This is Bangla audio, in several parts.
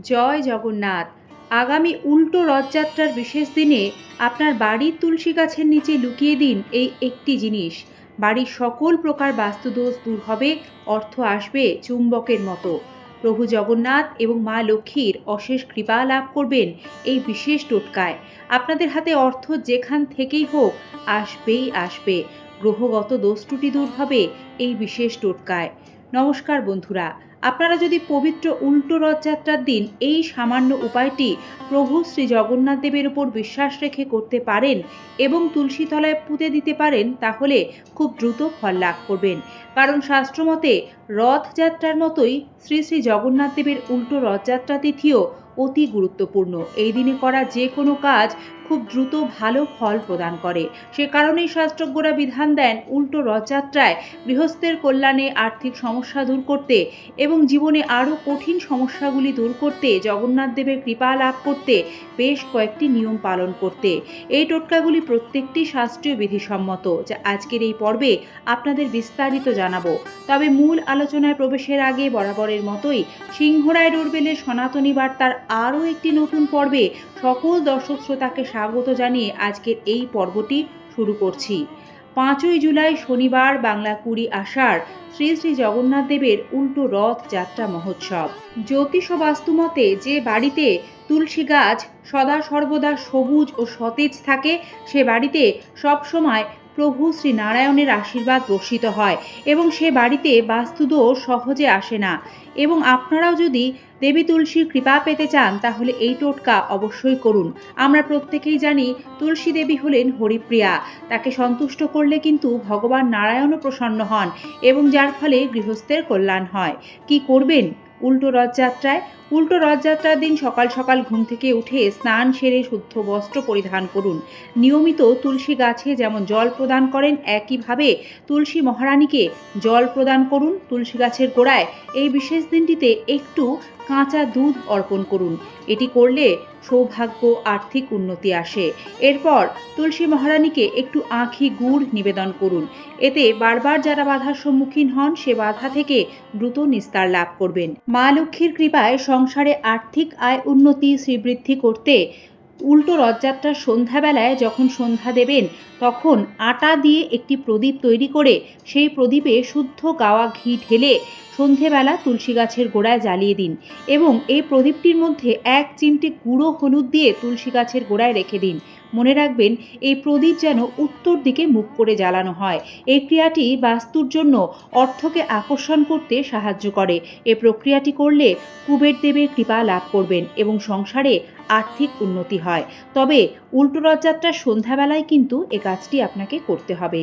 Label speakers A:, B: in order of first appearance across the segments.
A: জয় জগন্নাথ। আগামী উল্টো রথযাত্রার বিশেষ দিনে আপনার বাড়ির তুলসী গাছের নিচে লুকিয়ে দিন এই একটি জিনিস। বাড়ির সকল প্রকার বাস্তুদোষ দূর হবে, অর্থ আসবে চুম্বকের মতো। প্রভু জগন্নাথ এবং মা লক্ষ্মীর অশেষ কৃপা লাভ করবেন এই বিশেষ টোটকায়। আপনাদের হাতে অর্থ যেখান থেকেই হোক, আসবেই আসবে। গ্রহগত দোষ ত্রুটি দূর হবে এই বিশেষ টোটকায়। নমস্কার বন্ধুরা আপনারা যদি পবিত্র উল্টো রথযাত্রার দিন এই সামান্য উপায়টি প্রভু শ্রী জগন্নাথ দেবের উপর বিশ্বাস রেখে করতে পারেন এবং তুলসী তলায় পুঁতে দিতে পারেন, তাহলে খুব দ্রুত ফল লাভ করবেন। কারণ শাস্ত্রমতে রথযাত্রার মতোই শ্রী শ্রী জগন্নাথ দেবের উল্টো রথযাত্রা তিথিও অতি গুরুত্বপূর্ণ। এই দিনে করা যে কোনো কাজ খুব দ্রুত ভালো ফল প্রদান করে। সে কারণেই শাস্ত্রজ্ঞরা বিধান দেন উল্টো রথযাত্রায় গৃহস্থের কল্যাণে আর্থিক সমস্যা দূর করতে এবং জীবনে আরও কঠিন সমস্যাগুলি দূর করতে জগন্নাথ দেবের কৃপা লাভ করতে বেশ কয়েকটি নিয়ম পালন করতে। এই টোটকাগুলি প্রত্যেকটি শাস্ত্রীয় বিধিসম্মত। যা আজকের এই পর্বে আপনাদের বিস্তারিত জানাব। তবে মূল আলোচনায় প্রবেশের আগে বরাবরের মতোই সিংহরায় ডোরবেলের সনাতনী বার্তার আরও একটি নতুন পর্বে সকল দর্শক শ্রোতাকে স্বাগত জানিয়ে আজকের এই পর্বটি শুরু করছি। পাঁচই জুলাই শনিবার বাংলা কুড়ি আষাঢ় শ্রী শ্রী জগন্নাথ দেবের উল্টো রথ যাত্রা মহোৎসব। জ্যোতিষ বাস্তুমতে যে বাড়িতে তুলসী গাছ সদা সর্বদা সবুজ ও সতেজ থাকে, সে বাড়িতে সবসময় প্রভু শ্রী নারায়ণের আশীর্বাদ বর্ষিত হয় এবং সে বাড়িতে বাস্তুদোষ সহজে আসে না। এবং আপনারাও যদি দেবী তুলসীর কৃপা পেতে চান, তাহলে এই টোটকা অবশ্যই করুন। আমরা প্রত্যেকেই জানি তুলসী দেবী হলেন হরিপ্রিয়া। তাকে সন্তুষ্ট করলে কিন্তু ভগবান নারায়ণও প্রসন্ন হন এবং যার ফলে গৃহস্থের কল্যাণ হয়। কি করবেন? উল্টো রথযাত্রায় উল্টো রথযাত্রার দিন সকাল সকাল ঘুম থেকে উঠে স্নান সেরে শুদ্ধ বস্ত্র পরিধান করুন। নিয়মিত তুলসী গাছে যেমন জল প্রদান করেন, একইভাবে তুলসী মহারানীকে জল প্রদান করুন। তুলসী গাছের গোড়ায় এই বিশেষ দিনটিতে একটু কাঁচা দুধ অর্পণ করুন। এটি করলে সৌভাগ্য, আর্থিক উন্নতি আসে। এরপর তুলসী মহারানীকে একটু আঁখি গুড় নিবেদন করুন। এতে বারবার যারা বাধার সম্মুখীন হন, সে বাধা থেকে দ্রুত নিস্তার লাভ করবেন। মা লক্ষ্মীর কৃপায় সংসারে আর্থিক আয় উন্নতি শ্রীবৃদ্ধি করতে উল্টো রথযাত্রার সন্ধ্যাবেলায় যখন সন্ধ্যা দেবেন, তখন আটা দিয়ে একটি প্রদীপ তৈরি করে সেই প্রদীপে শুদ্ধ গাওয়া ঘি ঢেলে সন্ধেবেলা তুলসী গাছের গোড়ায় জ্বালিয়ে দিন এবং এই প্রদীপটির মধ্যে এক চিমটে গুঁড়ো হলুদ দিয়ে তুলসী গাছের গোড়ায় রেখে দিন। মনে রাখবেন, এই প্রদীপ যেন উত্তর দিকে মুখ করে জ্বালানো হয়। এই ক্রিয়াটি বাস্তুর জন্য অর্থকে আকর্ষণ করতে সাহায্য করে। এ প্রক্রিয়াটি করলে কুবের দেবের কৃপা লাভ করবেন এবং সংসারে আর্থিক উন্নতি হয়। তবে উল্টো রথযাত্রার সন্ধ্যাবেলায় কিন্তু এ কাজটি আপনাকে করতে হবে।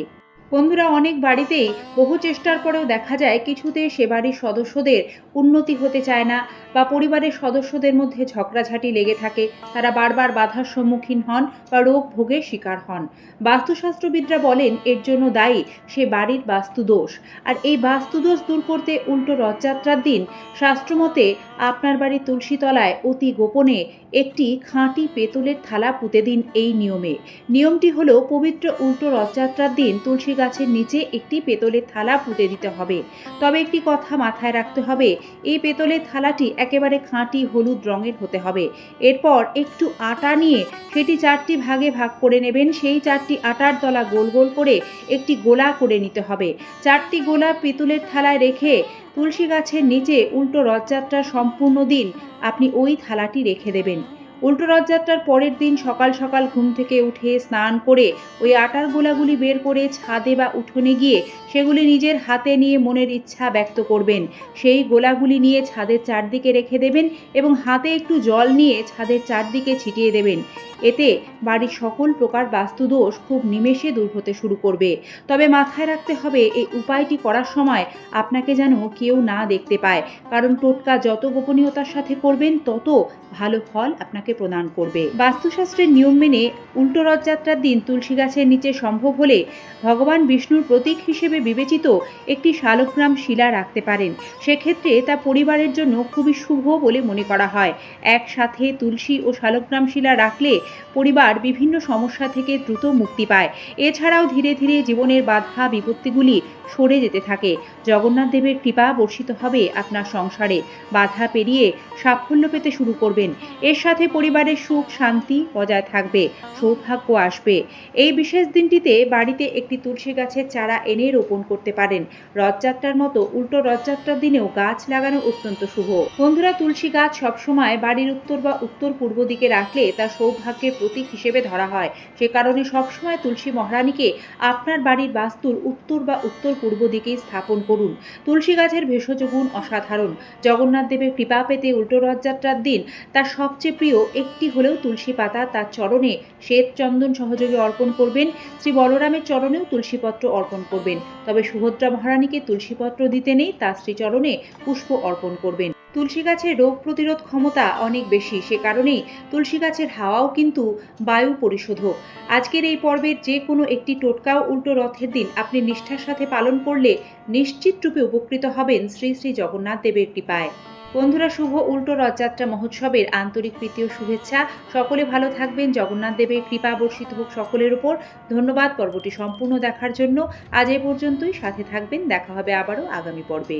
A: বন্ধুরা, অনেক বাড়িতেই বহু চেষ্টার পরেও দেখা যায়, কিছুতে সে বাড়ির সদস্যদের উন্নতি হতে চায় না। বা পরিবারের সদস্যদের মধ্যে ঝগড়াঝাটি লেগে থাকে, তারা বারবার বাধার সম্মুখীন হন বা রোগ ভোগের শিকার হন। বাস্তুশাস্ত্রবিদরা বলেন, এর জন্য দায়ী সে বাড়ির বাস্তুদোষ। আর এই বাস্তুদোষ দূর করতে উল্টো রথযাত্রার দিন শাস্ত্রমতে আপনার বাড়ির তুলসী তলায় অতি গোপনে একটি খাঁটি পেতলের থালা পুঁতে দিন এই নিয়মে। নিয়মটি হলো, পবিত্র উল্টো রথযাত্রার দিন তুলসী গাছের নিচে একটি পেতলের থালা পুঁতে দিতে হবে। তবে একটি কথা মাথায় রাখতে হবে, এই পেতলের থালাটি একেবারে খাঁটি হলুদ রঙের হতে হবে। এরপর একটু আটা নিয়ে সেটি চারটি ভাগে ভাগ করে নেবেন। সেই চারটি আটার তলা গোল গোল করে একটি গোলা করে নিতে হবে। চারটি গোলা পিতুলের থালায় রেখে তুলসী গাছের নিচে উল্টো রথযাত্রার সম্পূর্ণ দিন আপনি ওই থালাটি রেখে দেবেন। উল্টো রথযাত্রার পরের দিন সকাল সকাল ঘুম থেকে উঠে স্নান করে ওই আটার গোলাগুলি বের করে ছাদে বা উঠোনে গিয়ে সেগুলি নিজের হাতে নিয়ে মনের ইচ্ছা ব্যক্ত করবেন। সেই গোলাগুলি নিয়ে ছাদের চারদিকে রেখে দেবেন এবং হাতে একটু জল নিয়ে ছাদের চারদিকে ছিটিয়ে দেবেন। এতে বাড়ির সকল প্রকার বাস্তুদোষ খুব নিমেষে দূর হতে শুরু করবে। তবে মাথায় রাখতে হবে, এই উপায়টি করার সময় আপনাকে যেন কেউ না দেখতে পায়। কারণ টোটকা যত গোপনীয়তার সাথে করবেন, তত ভালো ফল আপনাকে প্রদান করবে। বাস্তুশাস্ত্রের নিয়ম মেনে উল্টো রথযাত্রার দিন তুলসী গাছের নিচে সম্ভব হলে ভগবান বিষ্ণুর প্রতীক হিসেবে বিবেচিত একটি শালগ্রাম শিলা রাখতে পারেন। সেক্ষেত্রে তা পরিবারের জন্য খুবই শুভ বলে মনে করা হয়। একসাথে তুলসী ও শালগ্রাম শিলা রাখলে পরিবার বিভিন্ন সমস্যা থেকে দ্রুত মুক্তি পায়। এছাড়াও ধীরে ধীরে জীবনের বাধা বিপত্তিগুলি সরে যেতে থাকে। জগন্নাথ দেবের কৃপা বর্ষিত হবে আপনার সংসারে। বাধা পেরিয়ে সাফল্য পেতে শুরু করবেন। এর সাথে পরিবারের সুখ, শান্তি বজায় থাকবে, সৌভাগ্য আসবে। এই বিশেষ দিনটিতে বাড়িতে একটি তুলসী গাছের চারা এনে রোপণ করতে পারেন। রথযাত্রার মতো উল্টো রথযাত্রার দিনেও গাছ লাগানো অত্যন্ত শুভ। বন্ধুরা, তুলসী গাছ সবসময় বাড়ির উত্তর বা উত্তর পূর্ব দিকে রাখলে তা সৌভাগ্যের প্রতীক হিসেবে ধরা হয়। সে কারণে সবসময় তুলসী মহারানীকে আপনার বাড়ির বাস্তুর উত্তর বা উত্তর পূর্ব দিকেই স্থাপন করুন। তুলসী গাছের ভেষজ গুণ অসাধারণ। জগন্নাথ দেবের কৃপা পেতে উল্টো রথযাত্রার দিন তার সবচেয়ে প্রিয় একটি হলেও তুলসী পাতা তার চরণে শ্বেত চন্দন সহযোগে অর্পণ করবেন। শ্রী বলরামের চরণেও তুলসীপত্র অর্পণ করবেন। তবে সুভদ্রা মহারানীকে তুলসীপত্র দিতে নেই, তার শ্রীচরণে পুষ্প অর্পণ করবেন। তুলসী গাছের রোগ প্রতিরোধ ক্ষমতা অনেক বেশি, সে কারণেই তুলসী গাছের হাওয়াও কিন্তু বায়ু পরিশোধক। আজকের এই পর্বের যে কোনো একটি টোটকাও উল্টো রথের দিন আপনি নিষ্ঠার সাথে পালন করলে নিশ্চিত রূপে উপকৃত হবেন শ্রী শ্রী জগন্নাথ দেবের কৃপায়। বন্ধুরা, শুভ উল্টো রথযাত্রা মহোৎসবের আন্তরিক প্রীতি ও শুভেচ্ছা। সকলে ভালো থাকবেন, জগন্নাথ দেবের কৃপা বর্ষিত হোক সকলের উপর। ধন্যবাদ, পর্বটি সম্পূর্ণ দেখার জন্য। আজ এ পর্যন্তই, সাথে থাকবেন, দেখা হবে আবারও আগামী পর্বে।